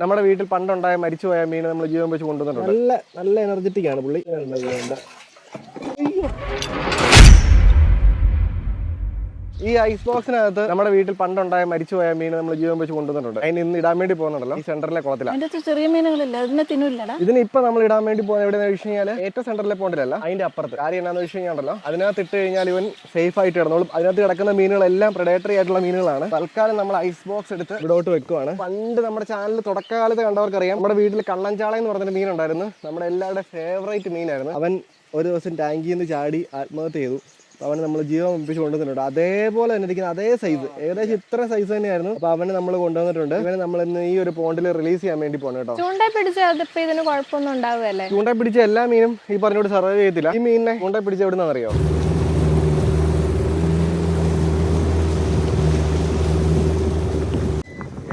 നമ്മുടെ വീട്ടിൽ പണ്ടുണ്ടായ മരിച്ചുപോയ മീൻ നമ്മൾ ജീവൻ വെച്ച് കൊണ്ടുവന്നിട്ടുണ്ട്. നല്ല നല്ല എനർജറ്റിക് ആണ് പുള്ളി. ഈ ഐസ് ബോക്സിനകത്ത് നമ്മുടെ വീട്ടിൽ പണ്ടുണ്ടായ മരിച്ചുപോയ മീൻ നമ്മൾ ജീവൻ വെച്ച് കൊണ്ടുവന്നിട്ടുണ്ട്. അതിന് ഇന്ന് ഇടാൻ വേണ്ടി പോകുന്നുണ്ടല്ലോ. ഈ സെന്ററിലെ കുളത്തിലാണ് ചെറിയ മീനുകളില്ല. അതിനെ തിന്നൂല്ലടാ. ഇതിന് ഇപ്പൊ നമ്മൾ ഇടാൻ വേണ്ടി പോകുന്നത് എവിടെയെന്ന് വെച്ച് കഴിഞ്ഞാൽ ഏറ്റവും സെന്ററിലെ പോണ്ടിലല്ല അതിന്റെ അപ്പുറത്ത്. കാര്യം എന്താണെന്ന് വെച്ച് കഴിഞ്ഞാൽ അതിനകത്ത് ഇട്ട് കഴിഞ്ഞാൽ ഇവൻ സേഫ് ആയിട്ട് കിടന്നോളും. അതിനകത്ത് കിടക്കുന്ന മീനുകളെല്ലാം പ്രഡേറ്ററി ആയിട്ടുള്ള മീനുകളാണ്. തൽക്കാലം നമ്മൾ ഐസ് ബോക്സ് എടുത്ത് ഇവിടോട്ട് വെക്കുവാണ്. പണ്ട് നമ്മുടെ ചാനൽ തുടക്കകാലത്ത് കണ്ടവർക്കറിയാം നമ്മുടെ വീട്ടിൽ കള്ളഞ്ചാള എന്ന് പറഞ്ഞൊരു മീനുണ്ടായിരുന്നു. നമ്മുടെ എല്ലാവരുടെ ഫേവറേറ്റ് മീനായിരുന്നു. അവൻ ഒരു ദിവസം ടാങ്കിൽ നിന്ന് ചാടി ആത്മഹത്യ ചെയ്തു. അവന് നമ്മൾ ജീവൻ ഒപ്പിച്ച് കൊണ്ടുവന്നിട്ടുണ്ട്. അതേപോലെ തന്നെ ഇരിക്കുന്ന അതേ സൈസ് ഏകദേശം ഇത്ര സൈസ് തന്നെയായിരുന്നു. അപ്പൊ അവന് നമ്മൾ കൊണ്ടുവന്നിട്ടുണ്ട്. ഇവനെ നമ്മൾ ഇന്ന് ഈ ഒരു പോണ്ടിൽ റിലീസ് ചെയ്യാൻ വേണ്ടി പോകണം കേട്ടോ. ചൂണ്ടായി പിടിച്ച അതിപ്പോ ഇതിന് കുഴപ്പമൊന്നും ഉണ്ടാവുകയല്ലേ? ചൂണ്ട പിടിച്ച എല്ലാ മീനും ഈ പറഞ്ഞോട് സർവൈവ് ചെയ്യത്തില്ല. ഈ മീനിനെ ചൂണ്ട പിടിച്ച എവിടുന്നാ അറിയോ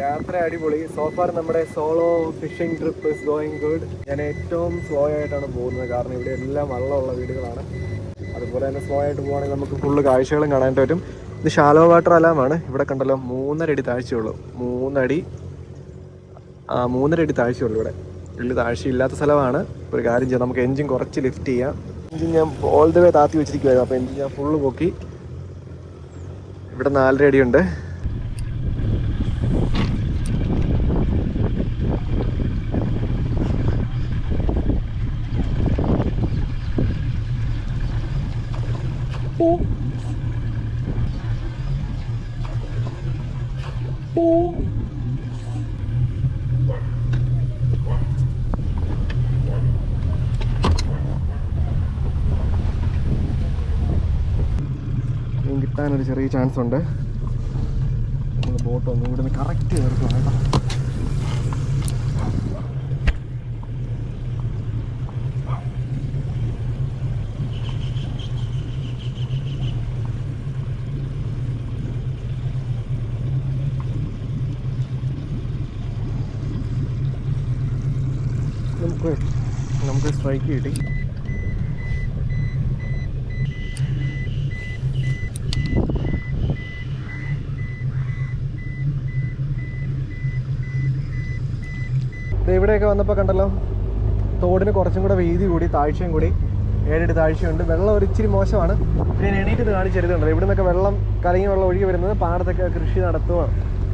യാത്ര അടിപൊളി. സോഫാർ നമ്മുടെ solo fishing trip is going good ഞാൻ ഏറ്റവും സ്ലോ ആയിട്ടാണ് പോകുന്നത്. കാരണം ഇവിടെ എല്ലാം വള്ളമുള്ള വീടുകളാണ്. അതുപോലെ തന്നെ സ്ലോ ആയിട്ട് പോകുകയാണെങ്കിൽ നമുക്ക് ഫുള്ള് കാഴ്ചകളും കാണാനായിട്ട് പറ്റും. ഇത് ഷാലോ വാട്ടർ അലാമാണ്. ഇവിടെ കണ്ടല്ലോ മൂന്നര അടി താഴ്ചയുള്ളൂ. മൂന്നടി ആ മൂന്നര അടി താഴ്ചയുള്ളൂ ഇവിടെ. വലിയ താഴ്ചയില്ലാത്ത സ്ഥലമാണ്. ഒരു കാര്യം ചെയ്യാം. നമുക്ക് എൻജിൻ കുറച്ച് ലിഫ്റ്റ് ചെയ്യാം. എൻജിൻ ഞാൻ ഓൾ ദ വേ താത്തി വെച്ചിരിക്കുവായിരുന്നു. അപ്പോൾ എൻജിൻ ഞാൻ ഫുള്ള് പൊക്കി. ഇവിടെ നാലര അടിയുണ്ട് മീൻ കിട്ടാനൊരു ചെറിയ ചാൻസ് ഉണ്ട്. നമ്മൾ ബോട്ട് ഒന്നും ഇവിടെ നിന്ന് കറക്റ്റ് ചേർക്കും കേട്ടോ. നമുക്ക് നമുക്ക് സ്ട്രൈക്ക് കിട്ടി. ഇവിടെയൊക്കെ വന്നപ്പോൾ കണ്ടല്ലോ തോടിന് കുറച്ചും കൂടെ വീതി കൂടി താഴ്ചയും കൂടി ഏഴടി താഴ്ചയുണ്ട്. വെള്ളം ഒരു ഇച്ചിരി മോശമാണ്. പിന്നെ എണീറ്റ് കാണിച്ചെടുത്തുണ്ടല്ലോ ഇവിടെ നിന്നൊക്കെ വെള്ളം കലങ്ങി വെള്ളം ഒഴുകി വരുന്നത് പാടത്തൊക്കെ കൃഷി നടത്തുക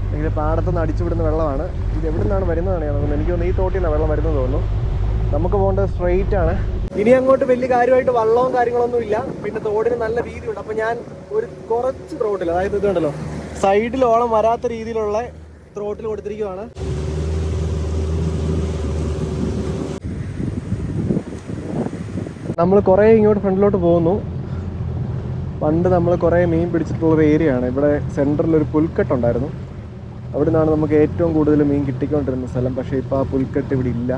അല്ലെങ്കിൽ പാടത്തുനിന്ന് അടിച്ചു വിടുന്ന വെള്ളമാണ്. ഇത് എവിടെ നിന്നാണ് വരുന്നതാണ് ഞാൻ തോന്നുന്നത് എനിക്ക് തോന്നുന്നു ഈ തോട്ടിൽ വെള്ളം വരുന്നത് തോന്നുന്നു. നമുക്ക് പോകേണ്ടത് സ്ട്രെയിറ്റ് ആണ്. ഇനി അങ്ങോട്ട് വലിയ കാര്യമായിട്ട് വള്ളവും കാര്യങ്ങളൊന്നും ഇല്ല. പിന്നെ തോടിന് നല്ല വീതിയുണ്ട്. അപ്പോൾ ഞാൻ ഒരു കുറച്ച് ത്രോട്ടിൽ അതായത് ഇതുണ്ടല്ലോ സൈഡിലോളം വരാത്ത രീതിയിലുള്ള ത്രോട്ടിൽ കൊടുത്തിരിക്കുവാണ്. നമ്മൾ കുറേ ഇങ്ങോട്ട് ഫ്രണ്ടിലോട്ട് പോകുന്നു. പണ്ട് നമ്മൾ കുറേ മീൻ പിടിച്ചിട്ടുള്ളൊരു ഏരിയ ആണ് ഇവിടെ സെന്ററിൽ ഒരു പുൽക്കെട്ടുണ്ടായിരുന്നു അവിടെ നിന്നാണ് നമുക്ക് ഏറ്റവും കൂടുതൽ മീൻ കിട്ടിക്കൊണ്ടിരുന്ന സ്ഥലം. പക്ഷേ ഇപ്പോൾ ആ പുൽക്കെട്ട് ഇവിടെ ഇല്ല.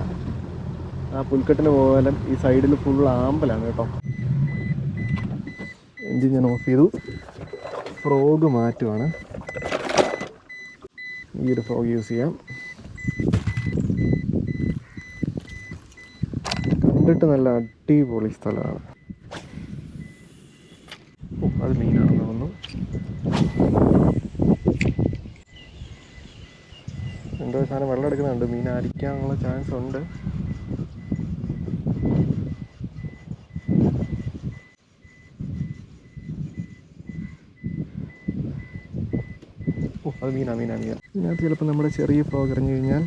ആ പുൽക്കെട്ടിന് പോകാനും ഈ സൈഡിൽ ഫുൾ ആമ്പലാണ് കേട്ടോ. എൻജിൻ ഞാൻ ഓഫ് ചെയ്തു. ഫ്രോഗ് മാറ്റുവാണ്. ഈ ഒരു ഫ്രോഗ് യൂസ് ചെയ്യാം. കണ്ടിട്ട് നല്ല അടിപൊളി സ്ഥലമാണ്. അത് മീനാണെന്ന് തോന്നുന്നു. എന്തോ സാധനം വെള്ളം എടുക്കുന്നുണ്ട്. മീൻ അരിക്കാനുള്ള ചാൻസ് ഉണ്ട്. അത് മീനാ മീനാ മീനാ. ഇതിനകത്ത് ചിലപ്പോൾ നമ്മുടെ ചെറിയ ഫ്രോഗ് കഴിഞ്ഞാൽ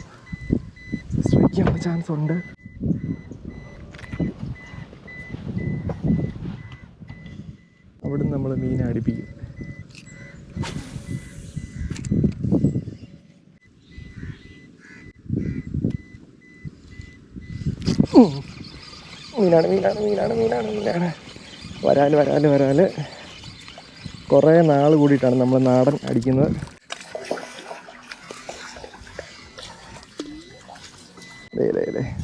ശ്രമിക്കാനുള്ള ചാൻസ് ഉണ്ട് അവിടെ നമ്മൾ മീനെ അടുപ്പിക്കും. ഉം. മീനാണ് മീനാണ് മീനാണ് മീനാണ് മീനാണ്. വരാൽ വരാൽ വരാൽ. കുറേ നാൾ കൂടിയിട്ടാണ് നമ്മൾ നാടൻ അടിക്കുന്നത്. ദേ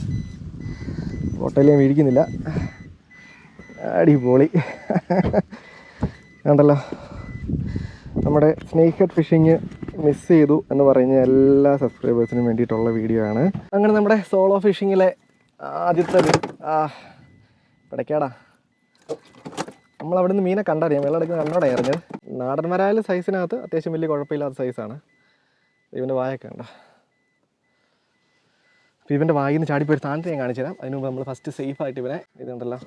ഹോട്ടലിൽ ഞാൻ മേടിക്കുന്നില്ല അടിപൊളി. കണ്ടല്ലോ. നമ്മുടെ സ്നേക്ക് ഫിഷിങ് മിസ് ചെയ്തു എന്ന് പറയുന്ന എല്ലാ സബ്സ്ക്രൈബേഴ്സിനും വേണ്ടിയിട്ടുള്ള വീഡിയോ ആണ്. അങ്ങനെ നമ്മുടെ സോളോ ഫിഷിങ്ങിലെ ആദ്യത്തെ പിടയ്ക്കാടാ നമ്മൾ അവിടെ നിന്ന് മീനെ കണ്ടറിയാം. വെള്ളം എടുക്കുന്ന കണ്ണോടെ എറിഞ്ഞത് നാടന്മാരായ സൈസിനകത്ത് അത്യാവശ്യം വലിയ കുഴപ്പമില്ലാത്ത സൈസാണ് ഇവന്റെ വായൊക്കെ ഉണ്ടോ അപ്പോൾ ഇവന്റെ വായിൽ നിന്ന് ചാടിപ്പോയി സ്ഥാനത്ത് ഞാൻ കാണിച്ചു തരാം അതിന് മുമ്പ് നമ്മൾ ഫസ്റ്റ് സേഫായിട്ട് ഇവനെ ഇതുണ്ടല്ലോ.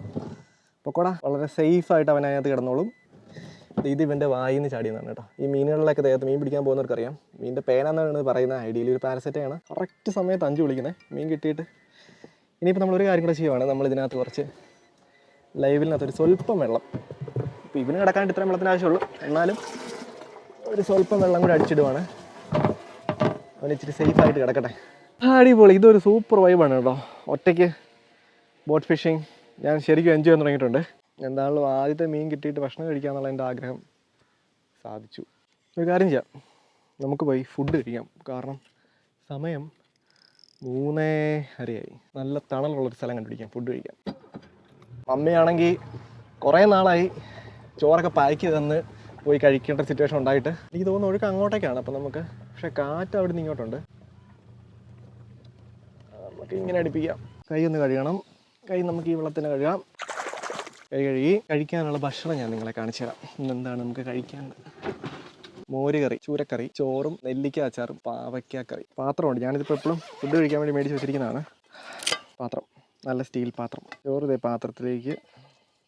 പൊക്കോടാ. വളരെ സേഫായിട്ട് അവൻ കിടന്നോളും. ഇത് ഇവന്റെ വായിൽ നിന്ന് ചാടിയെന്നാണ് കേട്ടോ. ഈ മീനുകളിലൊക്കെ ദേഹത്ത് മീൻ പിടിക്കാൻ പോകുന്നവർക്കറിയാം. മീനിന്റെ പേനാന്നാണ് പറയുന്നത് ഐഡിയയിൽ ഒരു പാരസെറ്റയാണ് കറക്റ്റ് സമയത്ത് അഞ്ച് വിളിക്കുന്നത് മീൻ കിട്ടിയിട്ട് ഇനിയിപ്പോൾ നമ്മളൊരു കാര്യം കൂടെ ചെയ്യുവാണ്. നമ്മൾ ഇതിനകത്ത് കുറച്ച് ലൈവിലിനകത്ത് ഒരു സ്വല്പം വെള്ളം. ഇപ്പോൾ ഇവന് കിടക്കാണ്ട് ഇത്രയും വെള്ളത്തിന് ആവശ്യമുള്ളൂ. എന്നാലും ഒരു സ്വല്പം വെള്ളം കൂടി അടിച്ചിടുവാണ്. അവൻ ഇച്ചിരി സേഫ് ആയിട്ട് കിടക്കട്ടെ. അടിപൊളി. ഇതൊരു സൂപ്പർ വൈബാണ് കേട്ടോ. ഒറ്റയ്ക്ക് ബോട്ട് ഫിഷിങ് ഞാൻ ശരിക്കും എൻജോയ് ചെയ്യാൻ തുടങ്ങിയിട്ടുണ്ട്. എന്താണല്ലോ ആദ്യത്തെ മീൻ കിട്ടിയിട്ട് ഭക്ഷണം കഴിക്കാന്നുള്ള എന്റെ ആഗ്രഹം. സാധിച്ചു. ഒരു കാര്യം ചെയ്യാം. നമുക്ക് പോയി ഫുഡ് കഴിക്കാം. കാരണം സമയം മൂന്നേ അരയായി. നല്ല തണലുള്ളൊരു സ്ഥലം കണ്ടുപിടിക്കാം ഫുഡ് കഴിക്കാം മമ്മിയാണെങ്കിൽ കുറേ നാളായി ചോറൊക്കെ പാക്ക് തന്ന് പോയി കഴിക്കേണ്ട സിറ്റുവേഷൻ ഉണ്ടായിട്ട്. എനിക്ക് തോന്നുന്നു ഒഴുക്ക് അങ്ങോട്ടേക്കാണ്. അപ്പം നമുക്ക് പക്ഷെ കാറ്റ് അവിടെ നിന്ന് ഇങ്ങോട്ടുണ്ട് നമുക്ക് ഇങ്ങനെ അടുപ്പിക്കാം. കൈ ഒന്ന് കഴുകണം. കൈ നമുക്ക് ഈ വെള്ളത്തിന് കഴുകാം. കഴുകി കഴിക്കാനുള്ള ഭക്ഷണം ഞാൻ നിങ്ങളെ കാണിച്ചു തരാം. ഇന്ന് എന്താണ് നമുക്ക് കഴിക്കാൻ? മോരുകറി ചൂരക്കറി ചോറും നെല്ലിക്ക അച്ചാറും പാവയ്ക്ക കറി. പാത്രമുണ്ട്. ഞാനിതിപ്പോൾ എപ്പോഴും ഫുഡ് കഴിക്കാൻ വേണ്ടി മേടിച്ച് വെച്ചിരിക്കുന്നതാണ്. പാത്രം. നല്ല സ്റ്റീൽ പാത്രം. ചോറ് ഇതേ പാത്രത്തിലേക്ക്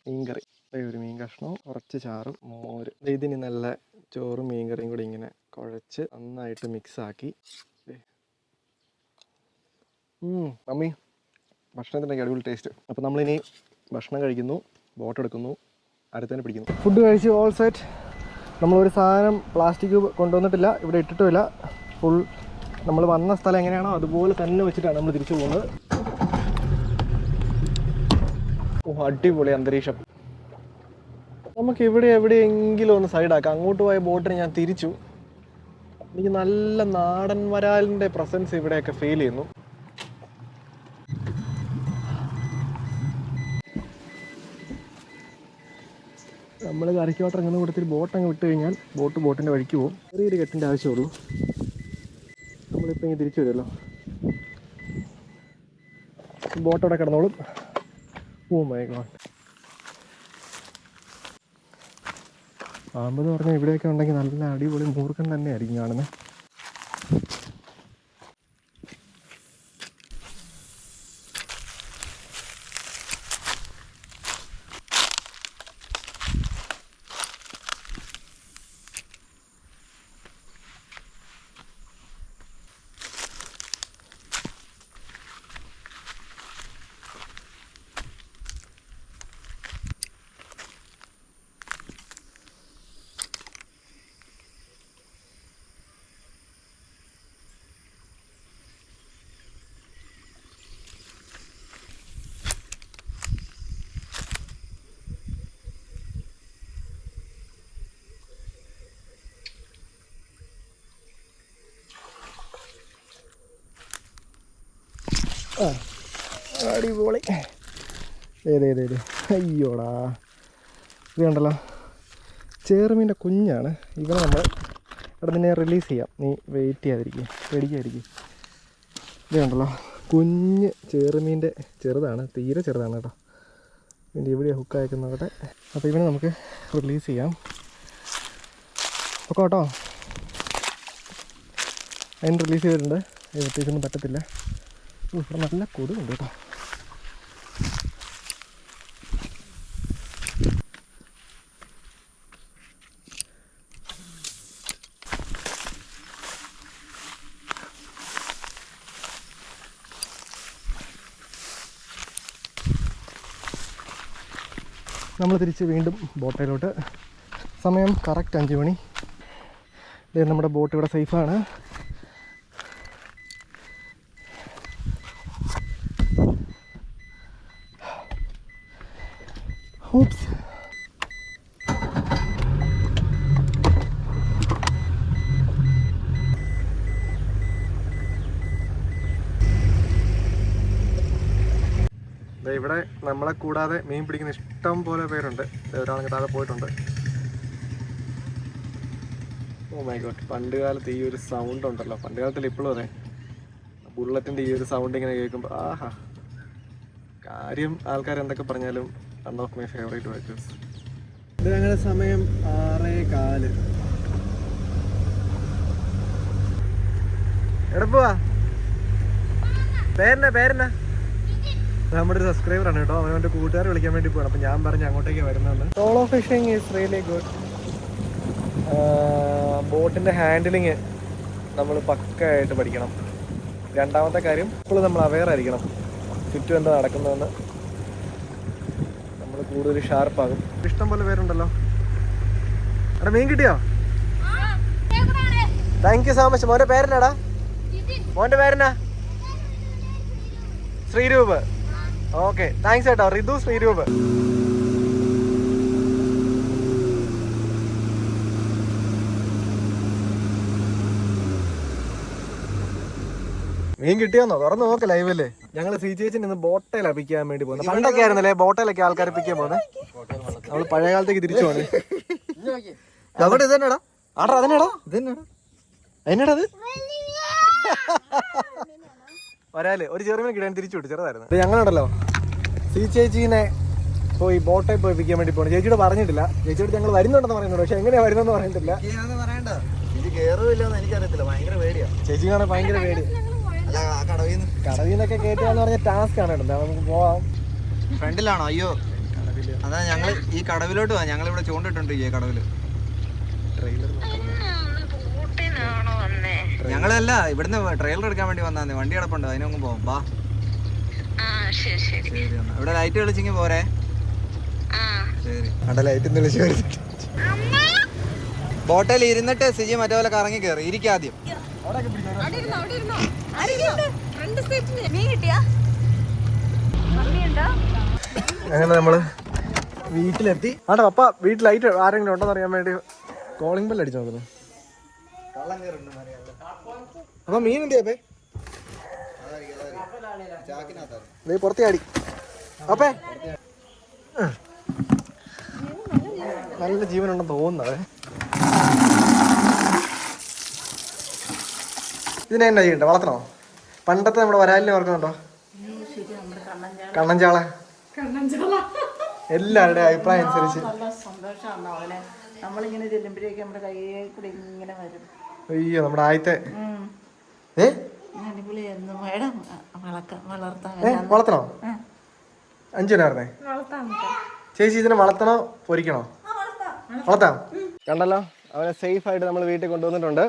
മീൻകറി. ഒരു മീൻ കഷ്ണവും കുറച്ച് ചാറും മോര്. ഇതിന് നല്ല ചോറും മീൻകറിയും കൂടി ഇങ്ങനെ കുഴച്ച് നന്നായിട്ട് മിക്സാക്കി. മമ്മി. ഭക്ഷണത്തിന്റെ അടിപൊളി ടേസ്റ്റ് അപ്പോൾ നമ്മളിനി ഭക്ഷണം കഴിക്കുന്നു. ബോട്ട് എടുക്കുന്നു അടുത്തന്നെ പിടിക്കുന്നു. ഫുഡ് കഴിച്ച് ഓൾ സെറ്റ് നമ്മളൊരു സാധനം പ്ലാസ്റ്റിക് കൊണ്ടുവന്നിട്ടില്ല ഇവിടെ ഇട്ടിട്ടുമില്ല. ഫുൾ നമ്മൾ വന്ന സ്ഥലം എങ്ങനെയാണോ അതുപോലെ തന്നെ വെച്ചിട്ടാണ് നമ്മൾ തിരിച്ചു പോകുന്നത്. ഓ അടിപൊളി അന്തരീക്ഷം. നമുക്ക് ഇവിടെ എവിടെയെങ്കിലും ഒന്ന് സൈഡാക്കാം അങ്ങോട്ട് പോയ ബോട്ടിന് ഞാൻ തിരിച്ചു. എനിക്ക് നല്ല നാടൻ വരാലിന്റെ പ്രസൻസ് ഇവിടെയൊക്കെ ഫീൽ ചെയ്യുന്നു. നമ്മൾ കറിക്കോട്ടം അങ്ങനെ കൊടുത്തിട്ട് ബോട്ട് അങ്ങ് വിട്ട് കഴിഞ്ഞാൽ ബോട്ട് ബോട്ടിന്റെ വഴിക്ക് പോകും. ചെറിയൊരു കെട്ടിന്റെ ആവശ്യമുള്ളൂ. നമ്മളിപ്പോൾ ഇങ്ങനെ തിരിച്ചു വരുമല്ലോ. ബോട്ട് അവിടെ കിടന്നോളും. ഗോഡ് പാമ്പ് എന്ന് പറഞ്ഞാൽ ഇവിടെയൊക്കെ ഉണ്ടെങ്കിൽ നല്ല അടിപൊളി മൂർഖൻ തന്നെയായിരിക്കും കാണുന്നത് അടിപൊളി. ഏതേ ഏതേ അയ്യോടാ. ഇത് കണ്ടല്ലോ. ചേർമീന്റെ കുഞ്ഞാണ്. ഇവനെ നമ്മൾ ഇവിടെ നിന്നെ റിലീസ് ചെയ്യാം. നീ വെയിറ്റ് ചെയ്യാതിരിക്കും. പേടിക്കാതിരിക്കും. ഇത് കണ്ടല്ലോ. കുഞ്ഞ് ചേർമീന്റെ ചെറുതാണ്. തീരെ ചെറുതാണ് കേട്ടോ. ഇതിന്റെ എവിടെയാണ് ഹുക്ക് അയക്കുന്നവിടെ അപ്പോൾ ഇവനെ നമുക്ക് റിലീസ് ചെയ്യാം. ഒക്കെ കേട്ടോ. അതിന് റിലീസ് ചെയ്തിട്ടുണ്ട്. പ്രത്യേകിച്ചൊന്നും പറ്റത്തില്ല. നല്ല കൊതുകുണ്ട് കേട്ടോ. നമ്മൾ തിരിച്ച് വീണ്ടും ബോട്ടയിലോട്ട് സമയം കറക്റ്റ് അഞ്ച് മണി. നമ്മുടെ ബോട്ട് ഇവിടെ സേഫാണ് Oops. ദേ ഇവിടെ നമ്മളെ കൂടാതെ മീൻ പിടിക്കുന്ന ഇഷ്ടം പോലെ പേരുണ്ട്. ഒരാൾ താഴെ പോയിട്ടുണ്ട്. ഓ മൈ ഗോഡ് പണ്ട് കാലത്ത് ഈ ഒരു സൗണ്ട് ഉണ്ടല്ലോ. പണ്ട് കാലത്തിൽ ഇപ്പോഴും അതെ? ബുള്ളറ്റിന്റെ ഈ ഒരു സൗണ്ട് ഇങ്ങനെ കേൾക്കുമ്പോൾ ആഹാ. കാര്യം ആൾക്കാർ എന്തൊക്കെ പറഞ്ഞാലും one of my favourite watches ഇത് ഞങ്ങളുടെ സമയം ആറേ കാൽ. എടപ്പുവാ പോവാ. പേരെന്നാ പേരെന്നാ? നമ്മുടെ ഒരു സബ്സ്ക്രൈബർ ആണ് കേട്ടോ. അവൻ അവനവന്റെ കൂട്ടുകാരെ വിളിക്കാൻ വേണ്ടി പോകണം അപ്പം ഞാൻ പറഞ്ഞു അങ്ങോട്ടേക്ക് വരുന്നതെന്ന്. Solo fishing is really good ബോട്ടിന്റെ ഹാൻഡിലിങ് നമ്മൾ പക്കായിട്ട് പഠിക്കണം. രണ്ടാമത്തെ കാര്യം ഇപ്പോൾ നമ്മൾ അവെയർ ആയിരിക്കണം. ചുറ്റും എന്താ നടക്കുന്നതെന്ന്. നമ്മൾ കൂടുതൽ ഷാർപ്പാകും ഇഷ്ടം പോലെ പേരുണ്ടല്ലോ. അവിടെ മീൻ കിട്ടിയോ? താങ്ക് യു സോ മച്ച് മോന്റെ പേരെന്നാടാ? മോന്റെ പേരെന്നാ? ശ്രീരൂപ്. ഓക്കെ താങ്ക്സ് ചേട്ടാ റിതു ശ്രീരൂപ്. മീൻ കിട്ടിയോന്നോ? തുറന്ന് നോക്ക് ലൈവല്ലേ ഞങ്ങൾ സി ചേച്ചി നിന്ന് ബോട്ടയിൽ അപ്പിക്കാൻ വേണ്ടി പോകുന്നത് പണ്ടൊക്കെ ആയിരുന്നല്ലേ ബോട്ടയിലൊക്കെ ആൾക്കാരെ പിക്കാൻ പോകുന്നത് നമ്മൾ പഴയ കാലത്തേക്ക് തിരിച്ചു പോണേ അവിടെ ഇതന്നെടാ? ആടാ അതന്നെടാ? ഇതന്നെടാ അതിനെടാ അത്? വരാൽ. ഒരു ചെറുമീൻ കിട്ടാൻ തിരിച്ചു വിട്ടു ചെറുതായിരുന്നു. ഞങ്ങളുണ്ടല്ലോ. സി ചേച്ചീനെ പോയി ബോട്ടെ പോയി പിക്കാൻ വേണ്ടി പോകണം ചേച്ചിയോട് പറഞ്ഞിട്ടില്ല. ചേച്ചിയോട് ഞങ്ങൾ വരുന്നുണ്ടെന്ന് പറയുന്നുണ്ട്. പക്ഷെ എങ്ങനെയാ വരുന്നെന്ന് പറഞ്ഞിട്ടില്ല. പറയണ്ട? ഇത് കേറുമില്ലെന്ന് എനിക്കറിയത്തില്ല. ഭയങ്കര പേടി. കടവിൽ നിന്നൊക്കെ പറഞ്ഞ ടാസ്ക് ആണ് കേട്ടോ. നമുക്ക് പോവാം. ഫ്രണ്ടിലാണോ? അയ്യോ. അതാ ഞങ്ങൾ ഈ കടവിലോട്ട് പോവാ ഞങ്ങൾ ഇവിടെ ഈ കടവിൽ. ട്രെയിലർ ഞങ്ങളല്ല ഇവിടുന്ന് ട്രെയിലർ എടുക്കാൻ വേണ്ടി വന്നാന്ന് വണ്ടി കിടപ്പുണ്ട് അതിനൊന്നും പോകുമ്പോ ബാ ശരി. ഇവിടെ ലൈറ്റ് കളിച്ചെങ്കി പോരെ. ശരി. അവിടെ ലൈറ്റ് തെളിച്ച് ബോട്ടിൽ ഇരുന്നിട്ട് സിജി മറ്റേ പോലെ കറങ്ങി കയറി ഇരിക്കാദ്യം അങ്ങനെ നമ്മൾ വീട്ടിലെത്തി. ആട്ടെ പപ്പ വീട്ടിൽ ലൈറ്റ് ആരെങ്കിലും ഉണ്ടോന്ന് അറിയാൻ വേണ്ടി കോളിംഗ് ബെൽ അടിച്ചു നോക്കുന്നു. അപ്പൊ മീൻ എന്ത് അപ്പേ? നീ പുറത്തേ ചാടി. അപ്പേ. നല്ല ജീവനുണ്ടെന്ന് തോന്നുന്നത് ഇതിനെ എന്നാ ചെയ്യണ്ടേ? വളർത്തണോ? പണ്ടത്തെ നമ്മുടെ വരാലിനെ ഓർക്കുന്നുണ്ടോ കണ്ണഞ്ചാള എല്ലാവരുടെയും അഭിപ്രായം അനുസരിച്ച്. നല്ല സന്തോഷമാണ് അവനെ. നമ്മളിങ്ങനെ ചെല്ലുമ്പോഴേക്കും നമ്മുടെ കയ്യിൽ കൂടി ഇങ്ങനെ വരും. അയ്യോ നമ്മുടെ ആദ്യത്തെ. ഏ? വളർത്തണോ? അഞ്ചുനായിരുന്നേ? ചേച്ചി ഇതിനെ വളർത്തണോ? പൊരിക്കണോ? വളർത്താം. കണ്ടല്ലോ? അവനെ സേഫ് ആയിട്ട് നമ്മൾ വീട്ടിൽ കൊണ്ടുവന്നിട്ടുണ്ട്.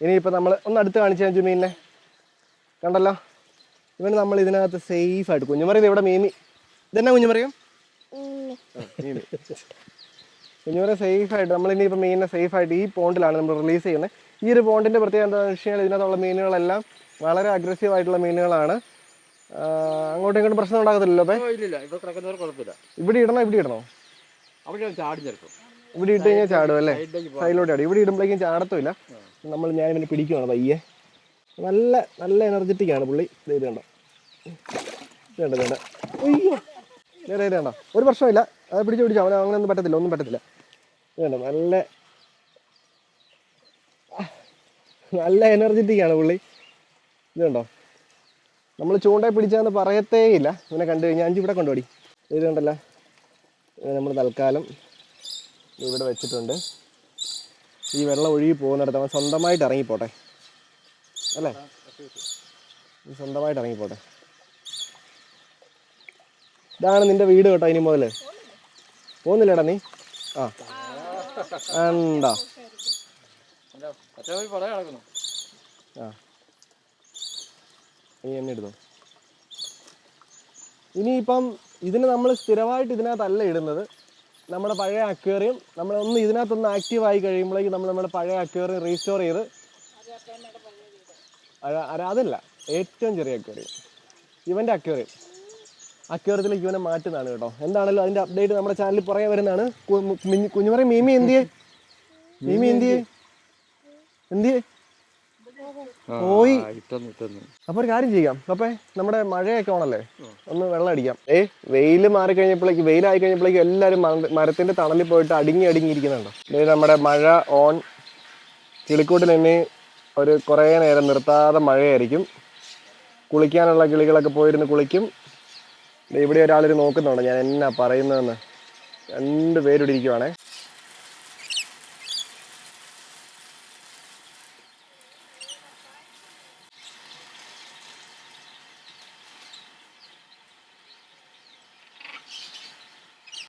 ഇനിയിപ്പോൾ നമ്മൾ ഒന്ന് അടുത്ത് കാണിച്ചു അഞ്ചു മീനിനെ കണ്ടല്ലോ? ഇവന് നമ്മൾ ഇതിനകത്ത് സേഫ് ആയിട്ട് കുഞ്ഞുമറിയത് ഇവിടെ മീമി ഇതെന്നാ കുഞ്ഞുമറിയും? കുഞ്ഞുമറി സേഫ് ആയിട്ട് നമ്മൾ ഇനിയിപ്പോൾ മീനിനെ സേഫ് ആയിട്ട് ഈ പോണ്ടിലാണ് നമ്മൾ റിലീസ് ചെയ്യുന്നത്. ഈ ഒരു പോണ്ടിന്റെ പ്രത്യേകത എന്താണെന്ന് വെച്ച് കഴിഞ്ഞാൽ ഇതിനകത്തുള്ള മീനുകളെല്ലാം വളരെ അഗ്രസീവ് ആയിട്ടുള്ള മീനുകളാണ്. അങ്ങോട്ടും ഇങ്ങോട്ടും പ്രശ്നം ഉണ്ടാകത്തില്ലല്ലോ അപ്പേ? ഇവിടെ ഇടണോ? ഇവിടെ ഇടണോ? ഇവിടെ ഇട്ട് കഴിഞ്ഞാൽ ചാടും അല്ലേ? സൈഡിലോട്ട് ചാടും. ഇവിടെ ഇടുമ്പോഴേക്കും ചാടത്തുമില്ല. നമ്മൾ ഞാൻ ഇവനെ പിടിക്കുവാണ് പയ്യെ. നല്ല നല്ല എനർജറ്റിക് ആണ് പുള്ളി. ഇത് കണ്ടോ? വേണ്ട കണ്ടോ അയ്യോ. വേണ്ട കണ്ടോ? ഒരു പ്രശ്നമില്ല അത് പിടിച്ചു പിടിച്ചു അവനെ അങ്ങനെ ഒന്നും പറ്റത്തില്ല ഒന്നും പറ്റത്തില്ല. വേണ്ട നല്ല നല്ല എനർജറ്റിക് ആണ് പുള്ളി. ഇതുണ്ടോ? നമ്മൾ ചൂണ്ടയെ പിടിച്ചാന്ന് പറയത്തേ ഇല്ല ഇവനെ കണ്ടു കഴിഞ്ഞാൽ അഞ്ച് ഇവിടെ കൊണ്ടുപോടി. ഇത് കണ്ടല്ല നമ്മൾ തൽക്കാലം ഇവിടെ വെച്ചിട്ടുണ്ട്. ഈ വെള്ളം ഒഴുകി പോകുന്നിടത്ത് അവൻ സ്വന്തമായിട്ട് ഇറങ്ങിപ്പോട്ടെ. അല്ലേ? സ്വന്തമായിട്ട് ഇറങ്ങിപ്പോട്ടെ. ഇതാണ് നിന്റെ വീട് കേട്ടോ ഇനി മുതൽ പോകുന്നില്ലേടാ നീ. ആ. എന്താ ഇനിയിപ്പം ഇതിന് നമ്മൾ സ്ഥിരമായിട്ട് ഇതിനകത്തല്ല ഇടുന്നത്. നമ്മുടെ പഴയ അക്വേറിയം നമ്മൾ ഒന്ന് ഇതിനകത്തൊന്ന് ആക്റ്റീവ് ആയി കഴിയുമ്പോഴേക്കും നമ്മൾ നമ്മുടെ പഴയ അക്വേറിയം റീസ്റ്റോർ ചെയ്ത് അതല്ല. ഏറ്റവും ചെറിയ അക്വേറിയം. ഇവന്റെ അക്വേറിയം. അക്വേറിയത്തിലേക്ക് ഇവനെ മാറ്റുന്നതാണ് കേട്ടോ. എന്താണല്ലോ അതിന്റെ അപ്ഡേറ്റ് നമ്മുടെ ചാനലിൽ പുറകെ വരുന്നതാണ്. കുഞ്ഞുമറി മീമി എന്ത് മീമി എന്തിയെ? എന്തിയെ? പോയി. അപ്പൊ ഒരു കാര്യം ചെയ്യാം. അപ്പൊ നമ്മുടെ മഴയൊക്കെ ഓണല്ലേ ഒന്ന് വെള്ളം അടിക്കാം. ഏ വെയിൽ മാറി കഴിഞ്ഞപ്പോഴേക്ക് വെയിലായി കഴിഞ്ഞപ്പോഴേക്കും എല്ലാരും മര- മരത്തിന്റെ തണലിൽ പോയിട്ട് അടുങ്ങി അടുങ്ങി ഇരിക്കുന്നുണ്ടോ? നമ്മുടെ മഴ ഓൺ കിളിക്കൂട്ടിൽ തന്നെ ഒരു കുറേ നേരം നിർത്താതെ മഴയായിരിക്കും. കുളിക്കാനുള്ള കിളികളൊക്കെ പോയിരുന്ന് കുളിക്കും. ഇവിടെ ഒരാളൊരു നോക്കുന്നുണ്ട് ഞാൻ എന്നാ പറയുന്നതെന്ന്. രണ്ട് പേരിവിടെ ഇരിക്കുവാണേ.